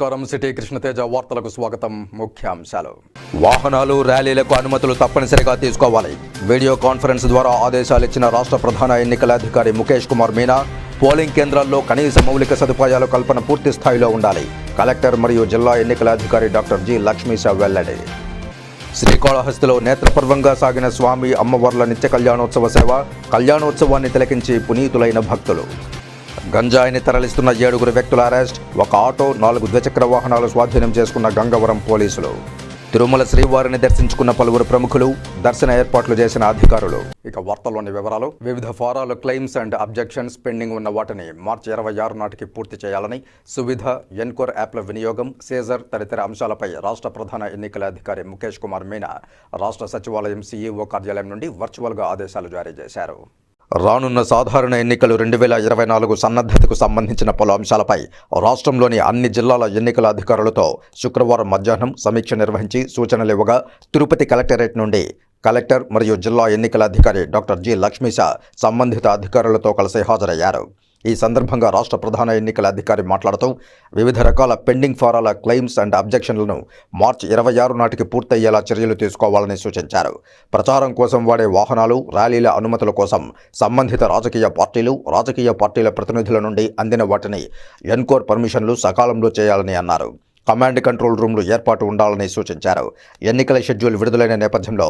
నమస్కారం. సిటీ కృష్ణతేజ వార్తలకు స్వాగతం. ముఖ్యాంశాలు. వాహనాలు ర్యాలీలకు అనుమతులు తప్పనిసరిగా తీసుకోవాలి. వీడియో కాన్ఫరెన్స్ ద్వారా ఆదేశాలు ఇచ్చిన రాష్ట్ర ప్రధాన ఎన్నికల అధికారి ముఖేష్ కుమార్ మీనా పోలింగ్ కేంద్రాల్లో కనీస మౌలిక సదుపాయాల కల్పన పూర్తి స్థాయిలో ఉండాలి. కలెక్టర్ మరియు జిల్లా ఎన్నికల అధికారి డాక్టర్ జి. లక్ష్మీశా వెల్లడి. శ్రీకాళహస్తిలో నేత్రపర్వంగా సాగిన స్వామి అమ్మవార్ల నిత్య కళ్యాణోత్సవ సేవ కళ్యాణోత్సవాన్ని తిలకించి పునీతులైన భక్తులు. గంజాయిని తరలిస్తున్న ఏడుగురు వ్యక్తుల అరెస్ట్ ఒక ఆటో నాలుగు ద్విచక్ర వాహనాలు స్వాధీనం చేసుకున్న గంగవరం పోలీసులు. తిరుమల శ్రీవారిని దర్శించుకున్న పలువురు ప్రముఖులు దర్శన ఏర్పాట్లు చేసిన అధికారులు. ఇక వార్తల్లోని వివరాలు వివిధ ఫారాలు క్లెయిమ్స్ అండ్ అబ్జెక్షన్స్ పెండింగ్ ఉన్న వాటిని మార్చి ఇరవై ఆరు నాటికి పూర్తి చేయాలని సువిధ ఎన్కోర్ యాప్ల వినియోగం సేజర్ తదితర అంశాలపై రాష్ట్ర ప్రధాన ఎన్నికల అధికారి ముఖేష్ కుమార్ మీనా రాష్ట్ర సచివాలయం సీఈఓ కార్యాలయం నుండి వర్చువల్గా ఆదేశాలు జారీ చేశారు. రానున్న సాధారణ ఎన్నికలు రెండు వేల ఇరవై నాలుగు సన్నద్ధతకు సంబంధించిన పలు అంశాలపై రాష్ట్రంలోని అన్ని జిల్లాల ఎన్నికల అధికారులతో శుక్రవారం మధ్యాహ్నం సమీక్ష నిర్వహించి సూచనలు ఇవ్వగా తిరుపతి కలెక్టరేట్ నుండి కలెక్టర్ మరియు జిల్లా ఎన్నికల అధికారి డాక్టర్ జి లక్ష్మీశ సంబంధిత అధికారులతో కలిసి హాజరయ్యారు. ఈ సందర్భంగా రాష్ట్ర ప్రధాన ఎన్నికల అధికారి మాట్లాడుతూ వివిధ రకాల పెండింగ్ ఫారాల క్లెయిమ్స్ అండ్ అబ్జెక్షన్లను మార్చి ఇరవై ఆరు నాటికి పూర్తయ్యేలా చర్యలు తీసుకోవాలని సూచించారు. ప్రచారం కోసం వాడే వాహనాలు ర్యాలీల అనుమతుల కోసం సంబంధిత రాజకీయ పార్టీలు రాజకీయ పార్టీల ప్రతినిధుల నుండి అందిన వాటిని ఎన్కోర్ పర్మిషన్లు సకాలంలో చేయాలని అన్నారు. కమాండ్ కంట్రోల్ రూమ్లు ఏర్పాటు ఉండాలని సూచించారు. ఎన్నికల షెడ్యూల్ విడుదలైన నేపథ్యంలో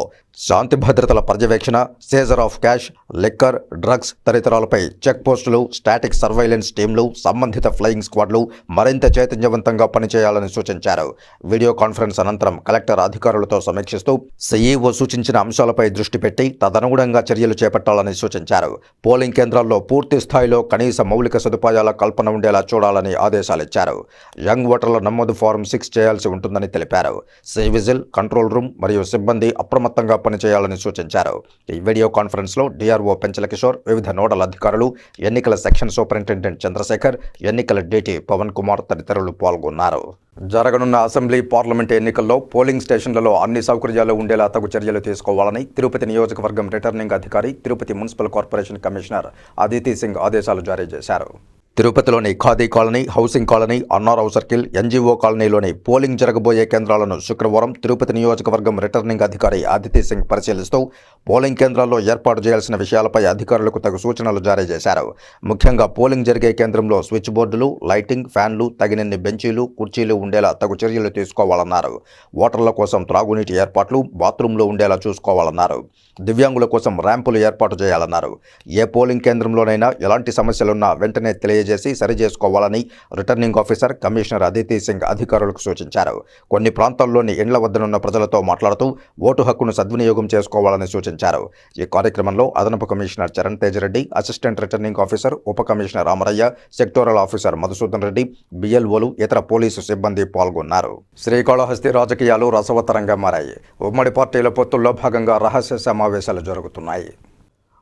శాంతి భద్రతల పర్యవేక్షణ seizure of cash liquor drugs తదితరాలపై check పోస్టులు స్టాటిక్ సర్వైలెన్స్ టీంలు సంబంధిత ఫ్లయింగ్ స్క్వాడ్లు మరింత చైతన్యవంతంగా పనిచేయాలని సూచించారు. వీడియో కాన్ఫరెన్స్ అనంతరం కలెక్టర్ అధికారులతో సమీక్షిస్తూ సీఈఓ సూచించిన అంశాలపై దృష్టి పెట్టి తదనుగుణంగా చర్యలు చేపట్టాలని సూచించారు. పోలింగ్ కేంద్రాల్లో పూర్తి స్థాయిలో కనీస మౌలిక సదుపాయాల కల్పన ఉండేలా చూడాలని ఆదేశాలిచ్చారు. యంగ్ ఓటర్ల నమోదు ఫారం సిక్స్ చేయాల్సి ఉంటుందని తెలిపారు. సి విజిల్ కంట్రోల్ రూమ్ మరియు సిబ్బంది అప్రమత్తంగా పనిచేయాలని సూచించారు. ఈ వీడియో కాన్ఫరెన్స్లో డిఆర్ఓ పెంచల కిషోర్ వివిధ నోడల్ అధికారులు ఎన్నికల సెక్షన్ సూపరింటెండెంట్ చంద్రశేఖర్ ఎన్నికల డీటీ పవన్ కుమార్ తదితరులు పాల్గొన్నారు. జరగనున్న అసెంబ్లీ పార్లమెంట్ ఎన్నికల్లో పోలింగ్ స్టేషన్లలో అన్ని సౌకర్యాలు ఉండేలా తగు చర్యలు తీసుకోవాలని తిరుపతి నియోజకవర్గం రిటర్నింగ్ అధికారి Tirupati municipal corporation commissioner Aditi Singh ఆదేశాలు జారీ చేశారు. తిరుపతిలోని Khadi colony housing colony Annarao circle NGO కాలనీలోని పోలింగ్ జరగబోయే కేంద్రాలను శుక్రవారం తిరుపతి నియోజకవర్గం రిటర్నింగ్ అధికారి ఆదిత్య సింగ్ పరిశీలిస్తూ పోలింగ్ కేంద్రాల్లో ఏర్పాటు చేయాల్సిన విషయాలపై అధికారులకు తగు సూచనలు జారీ చేశారు. ముఖ్యంగా పోలింగ్ జరిగే కేంద్రంలో స్విచ్ బోర్డులు లైటింగ్ ఫ్యాన్లు తగినన్ని బెంచీలు కుర్చీలు ఉండేలా తగు చర్యలు తీసుకోవాలన్నారు. ఓటర్ల కోసం త్రాగునీటి ఏర్పాట్లు బాత్రూంలో ఉండేలా చూసుకోవాలన్నారు. దివ్యాంగుల కోసం ర్యాంపులు ఏర్పాటు చేయాలన్నారు. ఏ పోలింగ్ కేంద్రంలోనైనా ఎలాంటి సమస్యలున్నా వెంటనే తెలియజేసి సరిచేసుకోవాలని returning officer commissioner Aditi Singh అధికారులకు సూచించారు. కొన్ని ప్రాంతాల్లోని ఇండ్ల వద్దనున్న ప్రజలతో మాట్లాడుతూ ఓటు హక్కును సద్వినియోగం చేసుకోవాలని సూచించారు. ఈ కార్యక్రమంలో అదనపు commissioner Charan Teja Reddy assistant returning officer ఉప commissioner Ramarayya sectoral officer Madhusudan Reddy బిఎల్ఓలు ఇతర పోలీసు సిబ్బంది పాల్గొన్నారు. శ్రీకాళహస్తి రాజకీయాలు రసవత్తరంగా మారాయి. ఉమ్మడి పార్టీల పొత్తుల్లో భాగంగా రహస్య సమావేశాలు జరుగుతున్నాయి.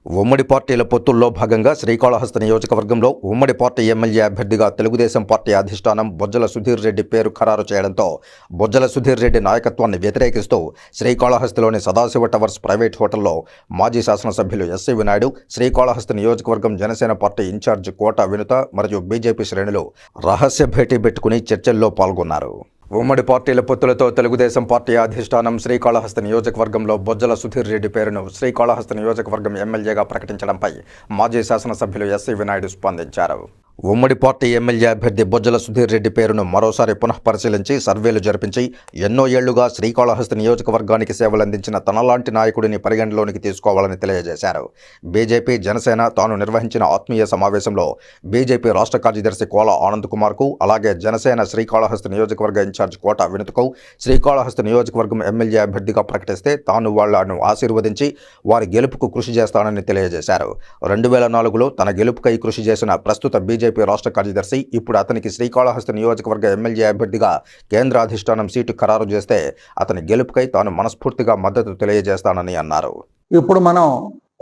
ఉమ్మడి పార్టీల పొత్తుల్లో భాగంగా శ్రీకాళహస్తి నియోజకవర్గంలో ఉమ్మడి పార్టీ ఎమ్మెల్యే అభ్యర్థిగా తెలుగుదేశం పార్టీ అధిష్టానం బొజ్జల సుధీర్ రెడ్డి పేరు ఖరారు చేయడంతో బొజ్జల సుధీర్ రెడ్డి నాయకత్వాన్ని వ్యతిరేకిస్తూ శ్రీకాళహస్తిలోని సదాశివ టవర్స్ ప్రైవేట్ హోటల్లో మాజీ శాసనసభ్యులు ఎస్సీ వినాయుడు శ్రీకాళహస్తి నియోజకవర్గం జనసేన పార్టీ ఇన్ఛార్జ్ కోట వినుత మరియు బీజేపీ శ్రేణులు రహస్య భేటీ పెట్టుకుని చర్చల్లో పాల్గొన్నారు. ఉమ్మడి పార్టీల పొత్తులతో తెలుగుదేశం పార్టీ అధిష్టానం శ్రీకాళహస్తి నియోజకవర్గంలో బొజ్జల సుధీర్ రెడ్డి పేరును శ్రీకాళహస్తి నియోజకవర్గం ఎమ్మెల్యేగా ప్రకటించడంపై మాజీ శాసనసభ్యులు ఎస్సీ వినాయుడు స్పందించారు. ఉమ్మడి పార్టీ ఎమ్మెల్యే అభ్యర్థి బొజ్జల సుధీర్ రెడ్డి పేరును మరోసారి పునఃపరిశీలించి సర్వేలు జరిపించి ఎన్నో ఏళ్ళుగా శ్రీకాళహస్తి నియోజకవర్గానికి సేవలందించిన తనలాంటి నాయకుడిని పరిగణలోనికి తీసుకోవాలని తెలియజేశారు. బీజేపీ జనసేన తాను నిర్వహించిన ఆత్మీయ సమావేశంలో బీజేపీ రాష్ట్ర కార్యదర్శి కోల ఆనంద్ కుమార్కు అలాగే జనసేన శ్రీకాళహస్తి నియోజకవర్గ ఇన్ఛార్జ్ కోట వినుతకు శ్రీకాళహస్తి నియోజకవర్గం ఎమ్మెల్యే అభ్యర్థిగా ప్రకటిస్తే తాను వాళ్ళను ఆశీర్వదించి వారి గెలుపుకు కృషి చేస్తానని తెలియజేశారు. రెండు వేల నాలుగులో తన గెలుపుకై కృషి చేసిన ప్రస్తుత బీజేపీ రాష్ట్ర కార్యదర్శి ఇప్పుడు అతనికి శ్రీకాళహస్తి నియోజకవర్గ ఎమ్మెల్యే అభ్యర్థిగా కేంద్ర అధిష్టానం సీటు ఖరారు చేస్తే అతని గెలుపుకై తాను మనస్ఫూర్తిగా మద్దతు తెలియజేస్తానని అన్నారు. ఇప్పుడు మనం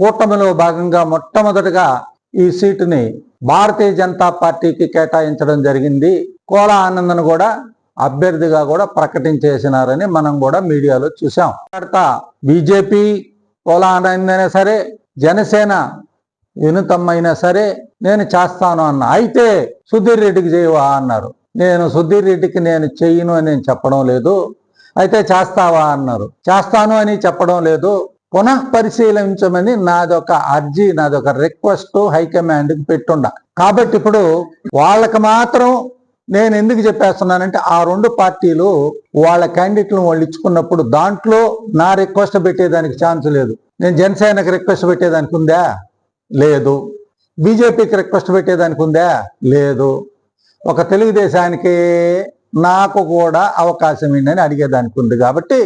కూటమిలో భాగంగా మొట్టమొదటిగా ఈ సీటుని భారతీయ జనతా పార్టీకి కేటాయించడం జరిగింది. కోలా ఆనందను కూడా అభ్యర్థిగా కూడా ప్రకటించేసినారని మనం కూడా మీడియాలో చూసాం బీజేపీ కోలా ఆనంద్ అయినా సరే జనసేన వినుతమ్మైనా సరే నేను చేస్తాను అన్న. అయితే సుధీర్ రెడ్డికి చేయవా అన్నారు. నేను సుధీర్ రెడ్డికి నేను చెయ్యను అని నేను చెప్పడం లేదు. అయితే చేస్తావా అన్నారు. చేస్తాను అని చెప్పడం లేదు. పునః పరిశీలించమని నాదొక అర్జీ నాదొక రిక్వెస్ట్ హైకమాండ్కి పెట్టుండ. కాబట్టి ఇప్పుడు వాళ్ళకి మాత్రం నేను ఎందుకు చెప్పేస్తున్నానంటే ఆ రెండు పార్టీలు వాళ్ళ క్యాండిడేట్లను వాళ్ళు ఇచ్చుకున్నప్పుడు దాంట్లో నా రిక్వెస్ట్ పెట్టేదానికి ఛాన్స్ లేదు. నేను జనసేనకి రిక్వెస్ట్ పెట్టేదానికి ఉందా? లేదు. బీజేపీకి రిక్వెస్ట్ పెట్టేదానికి ఉందా? లేదు. ఒక తెలుగుదేశానికి నాకు కూడా అవకాశం ఏంటని అడిగేదానికి ఉంది కాబట్టి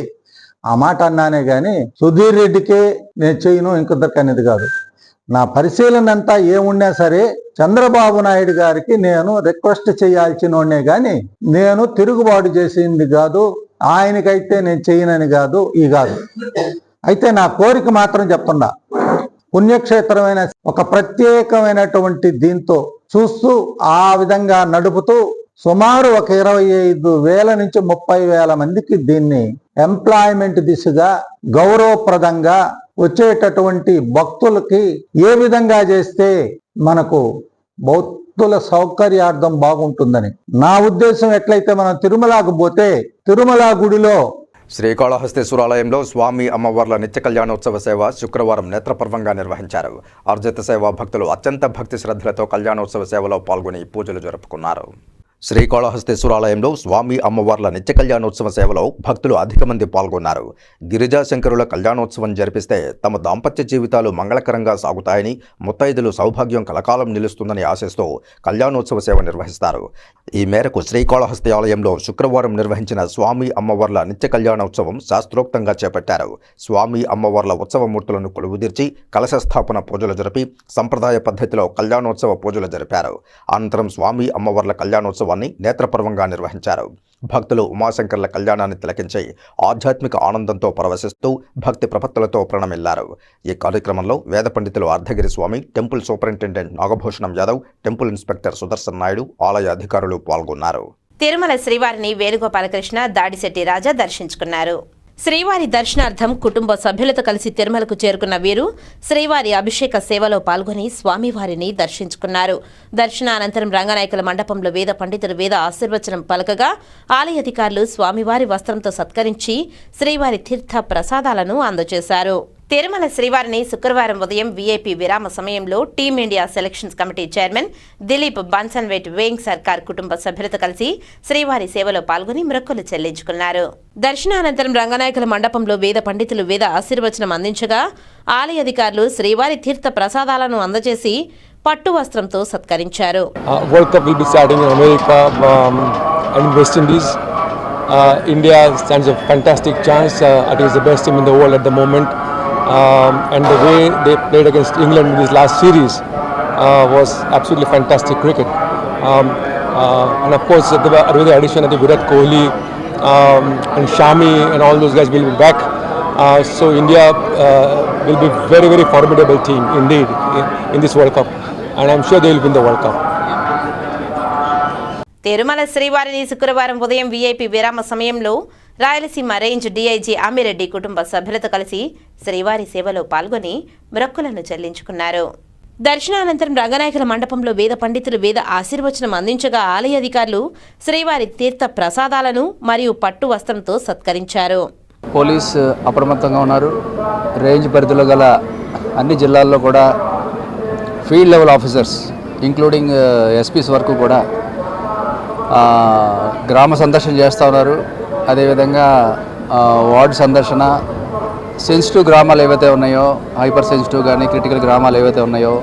ఆ మాట అన్నానే కానీ సుధీర్ రెడ్డికి నేను చేయను ఇంకొద్దరికి అనేది కాదు. నా పరిశీలన అంతా ఏమున్నా సరే చంద్రబాబు నాయుడు గారికి నేను రిక్వెస్ట్ చేయాల్సిన కానీ నేను తిరుగుబాటు చేసింది కాదు ఆయనకైతే నేను చేయనని కాదు ఈ కాదు. అయితే నా కోరిక మాత్రం చెప్తున్నా. పుణ్యక్షేత్రమైన ఒక ప్రత్యేకమైనటువంటి దీంతో చూస్తూ ఆ విధంగా నడుపుతూ సుమారు ఒక ఇరవై ఐదు వేల నుంచి ముప్పై వేల మందికి దీన్ని ఎంప్లాయ్మెంట్ దిశగా గౌరవప్రదంగా వచ్చేటటువంటి భక్తులకి ఏ విధంగా చేస్తే మనకు భక్తుల సౌకర్యార్థం బాగుంటుందని. నా ఉద్దేశం ఎట్లయితే మనం తిరుమలకు పోతే తిరుమల గుడిలో శ్రీకాళహస్తీశ్వరాలయంలో స్వామి అమ్మవార్ల నిత్య కళ్యాణోత్సవ సేవ శుక్రవారం నేత్రపర్వంగా నిర్వహించారు. అర్జిత సేవ భక్తులు అత్యంత భక్తి శ్రద్ధలతో కళ్యాణోత్సవ సేవలో పాల్గొని పూజలు జరుపుకున్నారు. శ్రీకాళహస్తేశ్వరాలయంలో స్వామి అమ్మవార్ల నిత్య కళ్యాణోత్సవ సేవలో భక్తులు అధిక మంది పాల్గొన్నారు. గిరిజాశంకరుల కళ్యాణోత్సవం జరిపిస్తే తమ దాంపత్య జీవితాలు మంగళకరంగా సాగుతాయని ముత్తైదులు సౌభాగ్యం కలకాలం నిలుస్తుందని ఆశిస్తూ కళ్యాణోత్సవ సేవ నిర్వహిస్తారు. ఈ మేరకు శ్రీకాళహస్తి ఆలయంలో శుక్రవారం నిర్వహించిన స్వామి అమ్మవార్ల నిత్య కళ్యాణోత్సవం శాస్త్రోక్తంగా చేపట్టారు. స్వామి అమ్మవార్ల ఉత్సవమూర్తులను కొలువుదీర్చి కలశస్థాపన పూజలు జరిపి సంప్రదాయ పద్ధతిలో కళ్యాణోత్సవ పూజలు జరిపారు. అనంతరం స్వామి అమ్మవార్ల కళ్యాణోత్సవాన్ని నేత్రపర్వంగా నిర్వహించారు. భక్తులు ఉమాశంకర్ల కళ్యాణాన్ని తిలకించి ఆధ్యాత్మిక ఆనందంతో పరవశిస్తూ భక్తి ప్రపత్తులతో ప్రణమిల్లారు. ఈ కార్యక్రమంలో వేద పండితులు Ardhagiri Swami temple superintendent Nagabhushanam Yadav temple inspector Sudarshan Naidu ఆలయ అధికారులు పాల్గొన్నారు. తిరుమల శ్రీవారిని వేణుగోపాలకృష్ణ దాడిశెట్టి రాజా దర్శించుకున్నారు. శ్రీవారి దర్శనార్థం కుటుంబ సభ్యులతో కలిసి తిరుమలకు చేరుకున్న వీరు శ్రీవారి అభిషేక సేవలో పాల్గొని స్వామివారిని దర్శించుకున్నారు. దర్శనానంతరం రంగనాయకుల మండపంలో వేద పండితులు వేద ఆశీర్వచనం పలకగా ఆలయ అధికారులు స్వామివారి వస్త్రంతో సత్కరించి శ్రీవారి తీర్థ ప్రసాదాలను అందజేశారు. తిరుమల శ్రీవారిని శుక్రవారం ఉదయం వీఐపీ విరామ సమయంలో team India selections committee chairman Dilip బన్సన్వేట్ Vengsarkar కుటుంబ సభ్యులతో కలిసి శ్రీవారి సేవలో పాల్గొని మొక్కులు చెల్లించుకున్నారు దర్శనానంతరం రంగనాయకుల మండపంలో వేద పండితులు వేద ఆశీర్వచనం అందించగా ఆలయ అధికారులు శ్రీవారి తీర్థ ప్రసాదాలను అందజేసి పట్టు వస్త్రంతో సత్కరించారు Uh, World Cup will be starting in America um, and West Indies. Uh, India stands a fantastic chance. Uh, it is the best team in the Um, and the way they played against England in this last series uh, was absolutely fantastic cricket. Um, uh, and of course, the, with the addition of the Virat Kohli um, and Shami and all those guys will be back. Uh, so India uh, will be very, very formidable team indeed in, in this World Cup. And I'm sure they will win the World Cup. Tirumala శ్రీవారిని శుక్రవారం ఉదయం VIP విరామ సమయంలో Rayalaseema range DIG Ammireddy కుటుంబ సభ్యులతో కలిసి శ్రీవారి సేవలో పాల్గొని మొక్కులను చెల్లించుకున్నారు. దర్శనానంతరం రంగనాయకుల మండపంలో వేద పండితులు వేద ఆశీర్వచనం అందించగా ఆలయ అధికారులు శ్రీవారి తీర్థ ప్రసాదాలను మరియు పట్టు వస్త్రంతో సత్కరించారు. పోలీస్ అప్రమత్తంగా ఉన్నారు. రేంజ్ పరిధిలో గల అన్ని జిల్లాల్లో కూడా field level officers including SPs వరకు కూడా గ్రామ సందర్శన చేస్తూ ఉన్నారు. అదేవిధంగా వార్డు సందర్శన సెన్సిటివ్ గ్రామాలు ఏవైతే ఉన్నాయో హైపర్ సెన్సిటివ్ కానీ క్రిటికల్ గ్రామాలు ఏవైతే ఉన్నాయో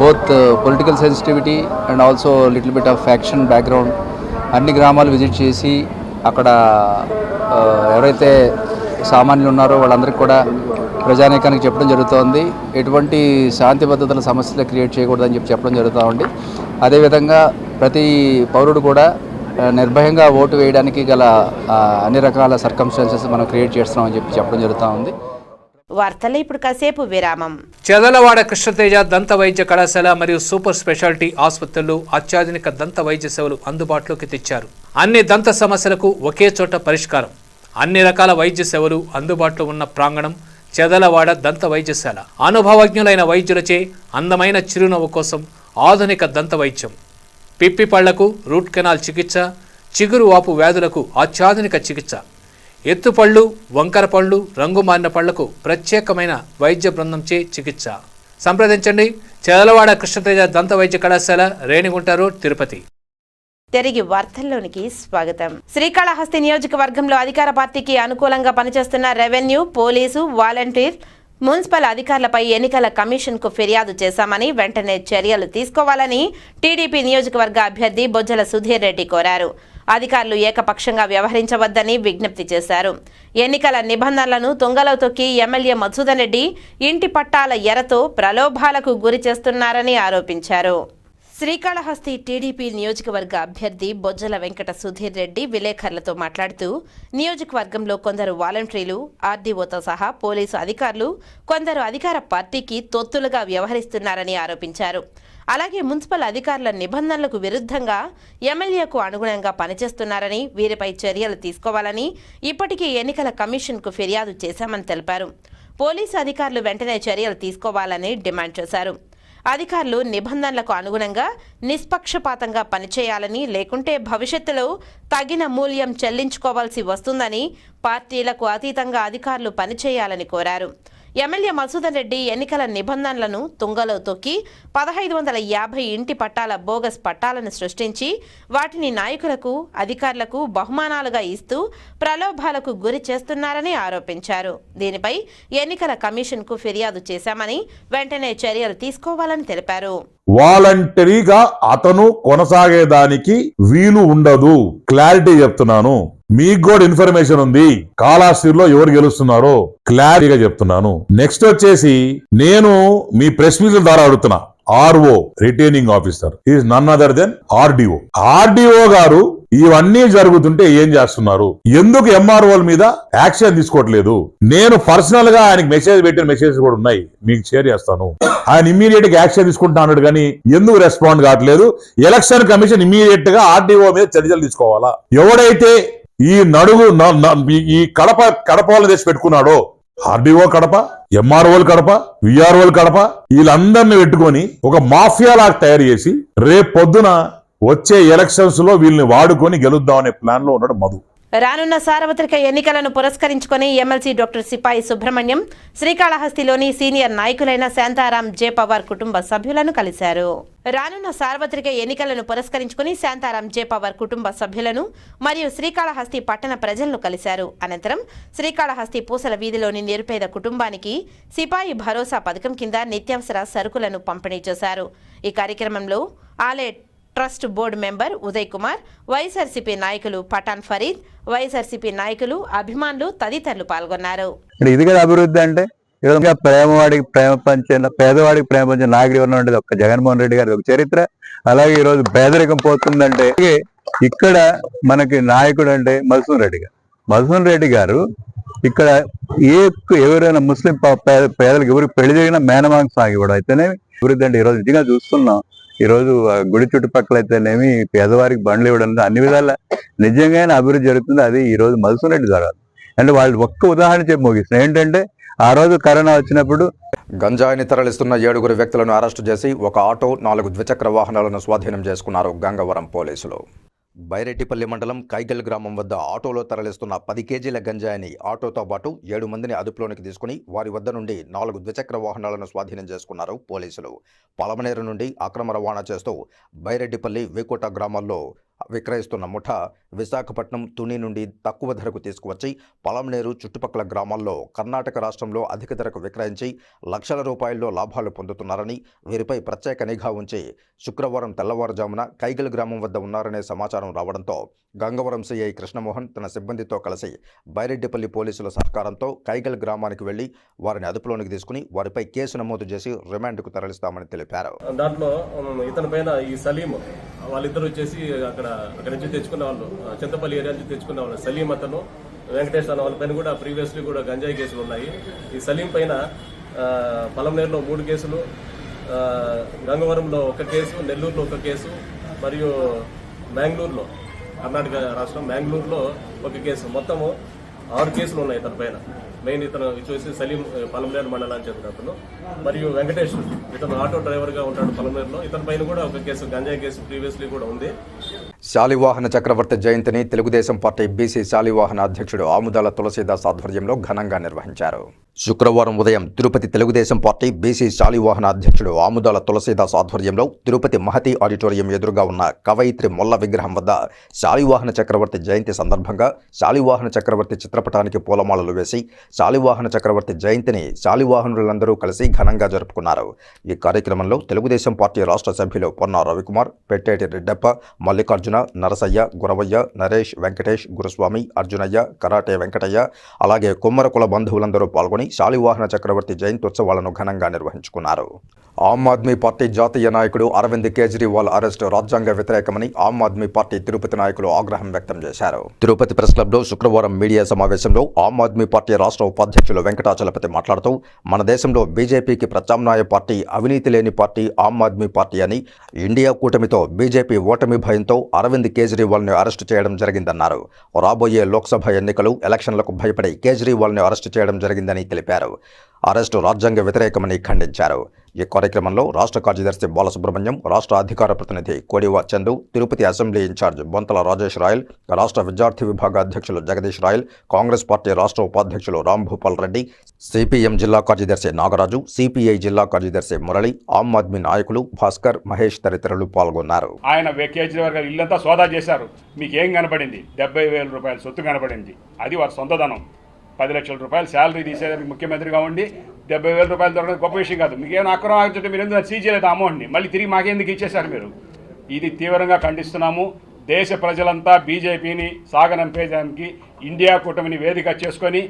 both political sensitivity and also little bit of faction background అన్ని గ్రామాలు విజిట్ చేసి అక్కడ ఎవరైతే సామాన్యులు ఉన్నారో వాళ్ళందరికీ కూడా ప్రజానీకానికి చెప్పడం జరుగుతోంది. ఎటువంటి శాంతి భద్రతల సమస్యలు క్రియేట్ చేయకూడదని చెప్పి చెప్పడం జరుగుతూ ఉంది అదేవిధంగా ప్రతి పౌరుడు కూడా నిర్భయంగా ఓటు వేయడానికి గల అన్ని రకాల సర్కమ్స్టాన్సెస్ మనం క్రియేట్ చేస్తున్నామని చెప్పి చెప్పడం జరుగుతూ ఉంది. వార్తలు ఇప్పుడు కాసేపు విరామం. చెదలవాడ కృష్ణతేజ దంత వైద్య కళాశాల మరియు సూపర్ స్పెషాలిటీ ఆసుపత్రులు అత్యాధునిక దంత వైద్య సేవలు అందుబాటులోకి తెచ్చారు. అన్ని దంత సమస్యలకు ఒకే చోట పరిష్కారం. అన్ని రకాల వైద్య సేవలు అందుబాటులో ఉన్న ప్రాంగణం చెదలవాడ దంత వైద్యశాల. అనుభవజ్ఞులైన వైద్యులచే అందమైన చిరునవ్వు కోసం ఆధునిక దంత వైద్యం. పిప్పి పళ్ళకు రూట్ కెనాల్ చికిత్స చిగురు వాపు వ్యాధులకు అత్యాధునిక చికిత్స. ఎత్తుపళ్ళు వంకర పళ్ళు రంగు మారిన పళ్ళకు ప్రత్యేకమైన వైద్య బృందంచే చికిత్స. సంప్రదించండి. చెదలవాడ కృష్ణతేజ దంత వైద్య కళాశాల రేణిగుంట రోడ్ తిరుపతి. తిరిగి వార్తల్లోనికి స్వాగతం. శ్రీకాళహస్తి నియోజకవర్గంలో అధికార పార్టీకి అనుకూలంగా పనిచేస్తున్న రెవెన్యూ పోలీసు వాలంటీర్ మున్సిపల్ అధికారులపై ఎన్నికల కమిషన్కు ఫిర్యాదు చేశామని వెంటనే చర్యలు తీసుకోవాలని టీడీపీ నియోజకవర్గ అభ్యర్థి బొజ్జల సుధీర్ రెడ్డి కోరారు. అధికారులు ఏకపక్షంగా వ్యవహరించవద్దని విజ్ఞప్తి చేశారు. ఎన్నికల నిబంధనలను తుంగలో తొక్కి ఎమ్మెల్యే మధుసూదన్ రెడ్డి ఇంటి పట్టాల ఎరతో ప్రలోభాలకు గురి చేస్తున్నారని ఆరోపించారు. శ్రీకాళహస్తి టీడీపీ నియోజకవర్గ అభ్యర్థి బొజ్జల వెంకట సుధీర్ రెడ్డి విలేకరులతో మాట్లాడుతూ నియోజకవర్గంలో కొందరు వాలంటీర్లు ఆర్డీఓతో సహా పోలీసు అధికారులు కొందరు అధికార పార్టీకి తొత్తులుగా వ్యవహరిస్తున్నారని ఆరోపించారు. అలాగే మున్సిపల్ అధికారుల నిబంధనలకు విరుద్ధంగా ఎమ్మెల్యేకు అనుగుణంగా పనిచేస్తున్నారని వీరిపై చర్యలు తీసుకోవాలని ఇప్పటికే ఎన్నికల కమిషన్కు ఫిర్యాదు చేశామని తెలిపారు. పోలీసు అధికారులు వెంటనే చర్యలు తీసుకోవాలని డిమాండ్ చేశారు. అధికారులు నిబంధనలకు అనుగుణంగా నిష్పక్షపాతంగా పనిచేయాలని లేకుంటే భవిష్యత్తులో తగిన మూల్యం చెల్లించుకోవాల్సి వస్తుందని పార్టీలకు అతీతంగా అధికారులు పనిచేయాలని కోరారు. ఎమ్మెల్యే మధుసూదన్ రెడ్డి ఎన్నికల నిబంధనలను తుంగలో తొక్కి పదహైదు వందల యాభై ఇంటి పట్టాల బోగస్ పట్టాలను సృష్టించి వాటిని నాయకులకు అధికారులకు బహుమానాలుగా ఇస్తూ ప్రలోభాలకు గురి చేస్తున్నారని ఆరోపించారు. దీనిపై ఎన్నికల కమిషన్కు ఫిర్యాదు చేశామని వెంటనే చర్యలు తీసుకోవాలని తెలిపారు. వాలంటరీగా అతను కొనసాగేదానికి వీలు ఉండదు. క్లారిటీ చెప్తున్నాను. మీకు కూడా ఇన్ఫర్మేషన్ ఉంది. కాళాస్త్రిలో ఎవరు గెలుస్తున్నారో క్లారిటీగా చెప్తున్నాను. నెక్స్ట్ వచ్చేసి నేను మీ ప్రెస్ మీట్ల ద్వారా అడుగుతున్నా. RO retaining officer. Is none other than RDO. RDO గారు ఇవన్నీ జరుగుతుంటే ఏం చేస్తున్నారు? ఎందుకు ఎంఆర్ఓల మీద యాక్షన్ తీసుకోవట్లేదు? నేను పర్సనల్గా ఆయనకి మెసేజ్ పెట్టిన మెసేజ్ కూడా ఉన్నాయి. మీకు షేర్ చేస్తాను. ఆయన ఇమ్మీడియట్గా యాక్షన్ తీసుకుంటా అన్నాడు కానీ ఎందుకు రెస్పాండ్ కావట్లేదు? ఎలక్షన్ కమిషన్ ఇమ్మీడియట్గా ఆర్డీఓ మీద చర్యలు తీసుకోవాలా? ఎవడైతే ఈ నడుగు న- ఈ- కడప కడప వాళ్ళని తెచ్చి పెట్టుకున్నాడో ఆర్డీఓ కడప ఎంఆర్ఓలు కడప విఆర్ఓలు కడప వీళ్ళందరినీ పెట్టుకొని ఒక మాఫియా లాగా తయారు చేసి రేపు పొద్దున వచ్చే ఎలక్షన్స్లో వీళ్ళని వాడుకొని గెలుద్దాం అనే ప్లాన్లో ఉన్నాడు మధు. రానున్న సార్వత్రిక ఎన్నికలను పురస్కరించుకొని ఎమ్మెల్సీ డాక్టర్ సిపాయి సుబ్రహ్మణ్యం శ్రీకాళహస్తిలోని సీనియర్ నాయకులైన శాంతారాం జే పవార్ కుటుంబ సభ్యులను కలిశారు. రానున్న సార్వత్రిక ఎన్నికలను పురస్కరించుకొని శాంతారాం జే పవార్ కుటుంబ సభ్యులను మరియు శ్రీకాళహస్తి పట్టణ ప్రజలను కలిశారు. అనంతరం శ్రీకాళహస్తి పూసల వీధిలోని నిరుపేద కుటుంబానికి సిపాయి భరోసా పథకం కింద నిత్యావసర సరుకులను పంపిణీ చేశారు. ఈ కార్యక్రమంలో ఆలయ trust board member Uday Kumar YSRCP నాయకులు పఠాన్ ఫరీద్ వైఎస్ఆర్సీపీ నాయకులు అభిమానులు తదితరులు పాల్గొన్నారు. ఇది కదా అభివృద్ధి అంటే? ఈరోజు ప్రేమవాడికి ప్రేమ పంచిన పేదవాడికి ప్రేమ పంచిన నాయకుడు ఎవరు ఉండేది ఒక జగన్మోహన్ రెడ్డి గారి ఒక చరిత్ర. అలాగే ఈ రోజు పేదరికం పోతుందంటే ఇక్కడ మనకి నాయకుడు అంటే మధుసూన్ రెడ్డి గారు. మధుసూన్ రెడ్డి గారు ఇక్కడ ఏ ఎవరైనా ముస్లిం పేద పేదలకు ఎవరికి పెళ్ళి జరిగిన మేనమాంగ సాగి కూడా అయితేనే అభివృద్ధి అంటే ఈ రోజు నిజంగా చూస్తున్నాం. ఈ రోజు గుడి చుట్టుపక్కల అయితేనేమి పేదవారికి బండ్లు ఇవ్వడం అన్ని విధాల నిజంగానే అభివృద్ధి జరుగుతుంది. అది ఈ రోజు మధుసూన్ రెడ్డి ద్వారా అంటే వాళ్ళు ఒక్క ఉదాహరణ చెప్పి ముగిస్తున్నారు ఏంటంటే ఆ రోజు కరోనా వచ్చినప్పుడు గంజాయిని తరలిస్తున్న ఏడుగురు వ్యక్తులను అరెస్టు చేసి ఒక ఆటో నాలుగు ద్విచక్ర వాహనాలను స్వాధీనం చేసుకున్నారు గంగవరం పోలీసులు. బైరెడ్డిపల్లి మండలం కైగల్ గ్రామం వద్ద ఆటోలో తరలిస్తున్న పది కేజీల గంజాయిని ఆటోతో పాటు ఏడు మందిని అదుపులోనికి తీసుకుని వారి వద్ద నుండి నాలుగు ద్విచక్ర వాహనాలను స్వాధీనం చేసుకున్నారు పోలీసులు. పలమనేరు నుండి అక్రమ రవాణా చేస్తూ బైరెడ్డిపల్లి వేకోట గ్రామాల్లో విక్రయిస్తున్న ముఠా విశాఖపట్నం తుని నుండి తక్కువ ధరకు తీసుకువచ్చి పలమనేరు చుట్టుపక్కల గ్రామాల్లో కర్ణాటక రాష్ట్రంలో అధిక ధరకు విక్రయించి లక్షల రూపాయల్లో లాభాలు పొందుతున్నారని వీరిపై ప్రత్యేక నిఘా ఉంచి శుక్రవారం తెల్లవారుజామున కైగల్ గ్రామం వద్ద ఉన్నారనే సమాచారం రావడంతో గంగవరం సిఐ కృష్ణమోహన్ తన సిబ్బందితో కలిసి బైరెడ్డిపల్లి పోలీసుల సహకారంతో కైగల్ గ్రామానికి వెళ్ళి వారిని అదుపులోనికి తీసుకుని వారిపై కేసు నమోదు చేసి రిమాండ్కు తరలిస్తామని తెలిపారు. దాంట్లో ఇతని పైన ఈ సలీం వాళ్ళిద్దరు వచ్చేసి అక్కడ అక్కడ నుంచి తెచ్చుకున్న వాళ్ళు చింతపల్లి ఏరియా నుంచి తెచ్చుకున్న వాళ్ళు సలీం అతను వెంకటేష్ అన్న వాళ్ళ పైన కూడా ప్రీవియస్లీ కూడా గంజాయి కేసులు ఉన్నాయి. ఈ సలీం పైన ఆ, పలంనేరులో మూడు కేసులు గంగవరంలో ఒక కేసు నెల్లూరులో ఒక కేసు మరియు బెంగళూరులో కర్ణాటక రాష్ట్రం బెంగళూరులో ఒక కేసు. మొత్తము ఆరు కేసులు ఉన్నాయి ఇతని పైన. మెయిన్ ఇతను వచ్చేసి సలీం పలమనేరు మండలానికి చెందిన అతను. మరియు వెంకటేష్ ఇతను ఆటో డ్రైవర్గా ఉంటాడు పలమనేరులో. ఇతని పైన కూడా ఒక కేసు గంజాయి కేసు ప్రీవియస్లీ కూడా ఉంది. శాలివాహన చక్రవర్తి జయంతిని తెలుగుదేశం పార్టీ బీసీ శాలివాహన అధ్యక్షుడు ఆముదాల తులసీదాస్ ఆధ్వర్యంలో ఘనంగా నిర్వహించారు. శుక్రవారం ఉదయం తిరుపతి తెలుగుదేశం పార్టీ బీసీ శాలివాహన అధ్యక్షుడు ఆముదాల తులసీదాస్ ఆధ్వర్యంలో తిరుపతి మహతి ఆడిటోరియం ఎదురుగా ఉన్న కవయిత్రి మొల్ల విగ్రహం వద్ద శాలివాహన చక్రవర్తి జయంతి సందర్భంగా శాలివాహన చక్రవర్తి చిత్రపటానికి పూలమాలలు వేసి శాలివాహన చక్రవర్తి జయంతిని శాలివాహనులందరూ కలిసి ఘనంగా జరుపుకున్నారు. ఈ కార్యక్రమంలో తెలుగుదేశం పార్టీ రాష్ట్ర సభ్యులు పొన్నా రవికుమార్ పెట్టేటి రెడ్డప్ప మల్లికార్జున నరసయ్య గురవయ్య నరేష్ వెంకటేష్ గురుస్వామి అర్జునయ్య కరాటే వెంకటయ్య అలాగే కుమ్మరకుల బంధువులందరూ పాల్గొని శాలివాహన చక్రవర్తి జయంత్యుత్సవాలను ఘనంగా నిర్వహించుకున్నారు. ఆమ్ ఆద్మీ పార్టీ జాతీయ నాయకుడు అరవింద్ కేజ్రీవాల్ అరెస్టు రాజ్యాంగ వ్యతిరేకమని ఆమ్ ఆద్మీ పార్టీ తిరుపతి నాయకులు ఆగ్రహం వ్యక్తం చేశారు. తిరుపతి ప్రెస్ క్లబ్లో శుక్రవారం మీడియా సమావేశంలో ఆమ్ ఆద్మీ పార్టీ రాష్ట్ర ఉపాధ్యక్షులు వెంకటాచలపతి మాట్లాడుతూ మన దేశంలో బీజేపీకి ప్రత్యామ్నాయ పార్టీ అవినీతి లేని పార్టీ ఆమ్ ఆద్మీ పార్టీ అని ఇండియా కూటమితో బీజేపీ ఓటమి భయంతో అరవింద్ కేజ్రీవాల్ని అరెస్టు చేయడం జరిగిందన్నారు. రాబోయే లోక్సభ ఎన్నికలు ఎలక్షన్లకు భయపడి కేజ్రీవాల్ని అరెస్టు చేయడం జరిగిందని తెలిపారు. అరెస్టు రాజ్యాంగ వ్యతిరేకమని ఖండించారు. ఈ కార్యక్రమంలో రాష్ట్ర కార్యదర్శి బాలసుబ్రహ్మణ్యం రాష్ట్ర అధికార ప్రతినిధి Kodiva Chandu Tirupati assembly incharge Bontala Rajesh Royal రాష్ట్ర విద్యార్థి విభాగ అధ్యక్షులు జగదీష్ రాయల్ కాంగ్రెస్ పార్టీ రాష్ట్ర ఉపాధ్యక్షులు రాంభూపాల్ రెడ్డి సిపిఎం జిల్లా కార్యదర్శి నాగరాజు సిపిఐ జిల్లా కార్యదర్శి మురళి ఆమ్ ఆద్మీ నాయకులు భాస్కర్ మహేష్ తదితరులు పాల్గొన్నారు. ఆయన వే- గారు ఇల్లంతా సోదా చేశారు. మీకు ఏం కనపడింది? డెబ్బై వేల రూపాయల సొత్తు కనపడింది. అది వారి సొంతధనం పది లక్షల రూపాయలు శాలరీ తీసేదానికి ముఖ్యమంత్రిగా ఉండి డెబ్బై వేల రూపాయలు దొరకడం గొప్ప విషయం కాదు. మీకేమైనా ఏమైనా అక్రమం ఆగుతుంటే మీరు ఎందుకు సీజ్ చేయలేదు అమౌంట్ని? మళ్ళీ తిరిగి మాకెందుకు ఇచ్చేశారు మీరు? ఇది తీవ్రంగా ఖండిస్తున్నాము. దేశ ప్రజలంతా బీజేపీని సాగనంపేదానికి ఇండియా కూటమిని వేదిక చేసుకొని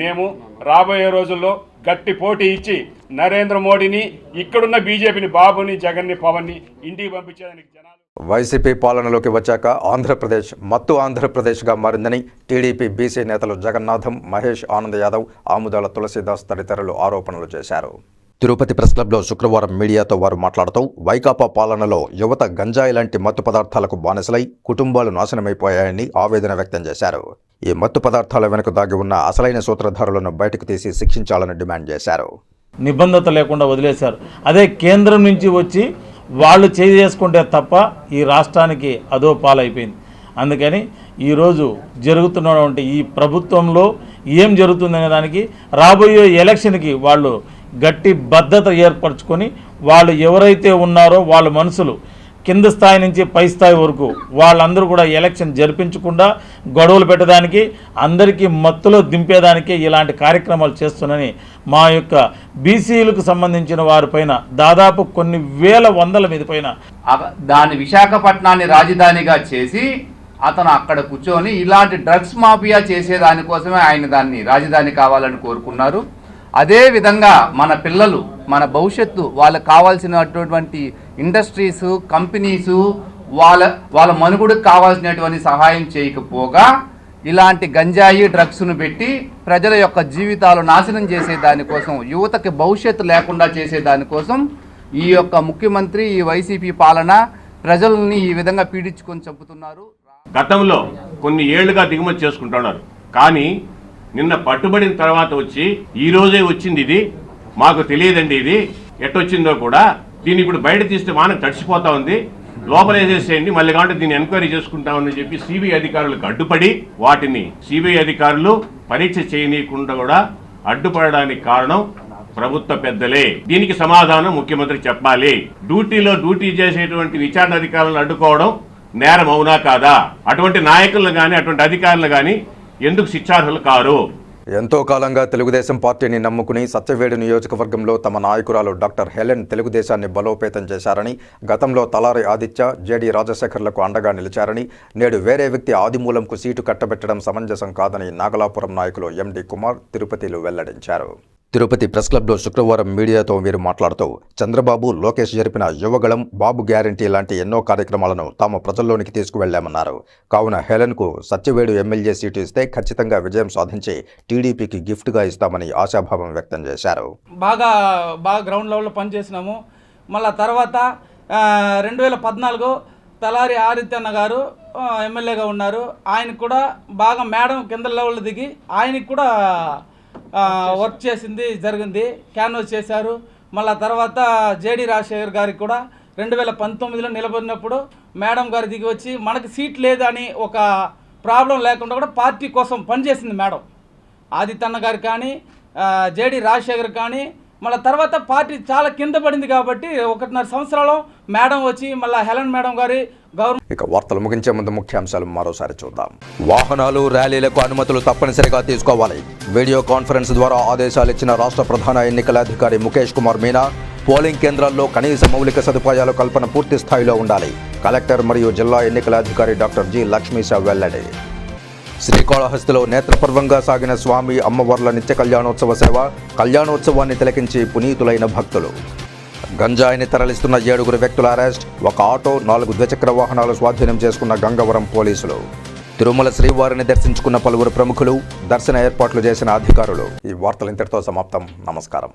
మేము రాబోయే రోజుల్లో గట్టి పోటీ ఇచ్చి నరేంద్ర మోడీని ఇక్కడున్న బీజేపీని బాబుని జగన్ని పవన్ని ఇంటికి పంపించేదానికి జనాలు వైసీపీ పాలనలోకి వచ్చాక ఆంధ్రప్రదేశ్ మత్తు ఆంధ్రప్రదేశ్గా మారిందని టీడీపీ బీసీ నేతలు జగన్నాథం మహేష్ ఆనంద్ యాదవ్ ఆముదాల తులసీదాస్ తదితరులు ఆరోపణలు చేశారు. తిరుపతి ప్రెస్ క్లబ్లో శుక్రవారం మీడియాతో వారు మాట్లాడుతూ వైకాపా పాలనలో యువత గంజాయి లాంటి మత్తు పదార్థాలకు బానిసలై కుటుంబాలు నాశనమైపోయాయని ఆవేదన వ్యక్తం చేశారు. ఈ మత్తు పదార్థాల వెనుక దాగి ఉన్న అసలైన సూత్రధారులను బయటకు తీసి శిక్షించాలని డిమాండ్ చేశారు. నిబంధత లేకుండా వదిలేశారు. అదే కేంద్రం నుంచి వచ్చి వాళ్ళు చేసుకుంటే తప్ప ఈ రాష్ట్రానికి అదో పాలైపోయింది. అందుకని ఈరోజు జరుగుతున్నటువంటి ఈ ప్రభుత్వంలో ఏం జరుగుతుందనే దానికి రాబోయే ఎలక్షన్కి వాళ్ళు గట్టి భద్రత ఏర్పరచుకొని వాళ్ళు ఎవరైతే ఉన్నారో వాళ్ళ మనుషులు కింద స్థాయి నుంచి పై స్థాయి వరకు వాళ్ళందరూ కూడా ఎలక్షన్ జరిపించకుండా గొడవలు పెట్టడానికి అందరికీ మత్తులో దింపేదానికి ఇలాంటి కార్యక్రమాలు చేస్తున్నానని మా యొక్క బీసీలకు సంబంధించిన వారిపైన దాదాపు కొన్ని వేల వందల మీద పైన దాని విశాఖపట్నాన్ని రాజధానిగా చేసి అతను అక్కడ కూర్చొని ఇలాంటి డ్రగ్స్ మాఫియా చేసే దానికోసమే ఆయన దాన్ని రాజధాని కావాలని కోరుకున్నారు. అదే విధంగా మన పిల్లలు మన భవిష్యత్తు వాళ్ళకి కావాల్సినటువంటి ఇండస్ట్రీస్ కంపెనీసు వాళ్ళ వాళ్ళ మనుగుడికి కావాల్సినటువంటి సహాయం చేయకపోగా ఇలాంటి గంజాయి డ్రగ్స్ను పెట్టి ప్రజల యొక్క జీవితాలు నాశనం చేసే దానికోసం యువతకి భవిష్యత్తు లేకుండా చేసే దానికోసం ఈ యొక్క ముఖ్యమంత్రి ఈ వైసీపీ పాలన ప్రజల్ని ఈ విధంగా పీడించుకొని చంపుతున్నారు. గతంలో కొన్ని ఏళ్ళుగా దిగుమతి చేసుకుంటున్నారు. కానీ నిన్న పట్టుబడిన తర్వాత వచ్చి ఈ రోజే వచ్చింది ఇది. మాకు తెలియదండి ఇది. ఎట్టొచ్చిందో కూడా దీన్ని ఇప్పుడు బయట తీస్తే మానకు తడిసిపోతా ఉంది. లోపలేసేసేయండి మళ్ళీ కాబట్టి దీన్ని ఎంక్వైరీ చేసుకుంటామని చెప్పి సిబిఐ అధికారులకు అడ్డుపడి వాటిని సిబిఐ అధికారులు పరీక్ష చేయనీయకుండా కూడా అడ్డుపడడానికి కారణం ప్రభుత్వ పెద్దలే. దీనికి సమాధానం ముఖ్యమంత్రి చెప్పాలి. డ్యూటీలో డ్యూటీ చేసేటువంటి విచారణ అధికారులను అడ్డుకోవడం నేరం అవునా కాదా? అటువంటి నాయకులను కానీ అటువంటి అధికారులు కానీ ఎందుకు శిక్షార్హులు కారు? ఎంతో కాలంగా తెలుగుదేశం పార్టీని నమ్ముకుని సత్యవేడు నియోజకవర్గంలో తమ నాయకురాలు డాక్టర్ హెలెన్ తెలుగుదేశాన్ని బలోపేతం చేశారని గతంలో తలారి ఆదిత్య జేడి రాజశేఖర్లకు అండగా నిలిచారని నేడు వేరే వ్యక్తి ఆదిమూలంకు సీటు కట్టబెట్టడం సమంజసం కాదని నాగలాపురం నాయకులు ఎండి కుమార్ తిరుపతిలో వెల్లడించారు. తిరుపతి ప్రెస్ క్లబ్లో శుక్రవారం మీడియాతో వీరు మాట్లాడుతూ చంద్రబాబు లోకేష్ జరిపిన యువగళం బాబు గ్యారంటీ లాంటి ఎన్నో కార్యక్రమాలను తాము ప్రజల్లోనికి తీసుకువెళ్ళామన్నారు కావున హెలెన్కు సత్యవేడు ఎమ్మెల్యే సీటు ఇస్తే ఖచ్చితంగా విజయం సాధించి టీడీపీకి గిఫ్ట్గా ఇస్తామని ఆశాభావం వ్యక్తం చేశారు. బాగా బాగా గ్రౌండ్ లెవెల్లో పనిచేసినాము. మళ్ళీ తర్వాత రెండు వేల పద్నాలుగు తలారి ఆదిత్యన్న గారు ఎమ్మెల్యేగా ఉన్నారు. ఆయనకు కూడా బాగా మేడం కింద లెవెల్ దిగి ఆయనకు కూడా వర్క్ చేసింది జరిగింది క్యాన్వాస్ చేశారు. మళ్ళా తర్వాత జేడి రాజశేఖర్ గారికి కూడా రెండు వేల పంతొమ్మిదిలో నిలబడినప్పుడు మేడం గారు దిగి వచ్చి మనకి సీట్ లేదని ఒక ప్రాబ్లం లేకుండా కూడా పార్టీ కోసం పనిచేసింది మేడం. ఆదిత్యన్న గారు కానీ జేడి రాజశేఖర్ కానీ మళ్ళీ తర్వాత పార్టీ చాలా కింద పడింది కాబట్టి ఒకటిన్నర సంవత్సరాలు మేడం వచ్చి మళ్ళీ హెలన్ మేడం గారి గవర్నమెంట్ ఇక వార్తలు ముగించే ముందు ముఖ్యాంశాలు మరోసారి చూద్దాం. వాహనాలు ర్యాలీలకు అనుమతులు తప్పనిసరిగా తీసుకోవాలి. వీడియో కాన్ఫరెన్స్ ద్వారా ఆదేశాలు ఇచ్చిన రాష్ట్ర ప్రధాన ఎన్నికల అధికారి ముఖేష్ కుమార్ మీనా పోలింగ్ కేంద్రాల్లో కనీస మౌలిక సదుపాయాల కల్పన పూర్తి స్థాయిలో ఉండాలి. కలెక్టర్ మరియు జిల్లా ఎన్నికల అధికారి డాక్టర్ జి లక్ష్మీశా వెల్లడి. శ్రీకాళహస్తిలో నేత్రపర్వంగా సాగిన స్వామి అమ్మవార్ల నిత్య కళ్యాణోత్సవ సేవ కళ్యాణోత్సవాన్ని తిలకించి పునీతులైన భక్తులు. గంజాయిని తరలిస్తున్న ఏడుగురు వ్యక్తుల అరెస్ట్ ఒక ఆటో నాలుగు ద్విచక్ర వాహనాలు స్వాధీనం చేసుకున్న గంగవరం పోలీసులు. తిరుమల శ్రీవారిని దర్శించుకున్న పలువురు ప్రముఖులు దర్శన ఏర్పాట్లు చేసిన అధికారులు. ఈ వార్తలు ఇంతటితో సమాప్తం. నమస్కారం.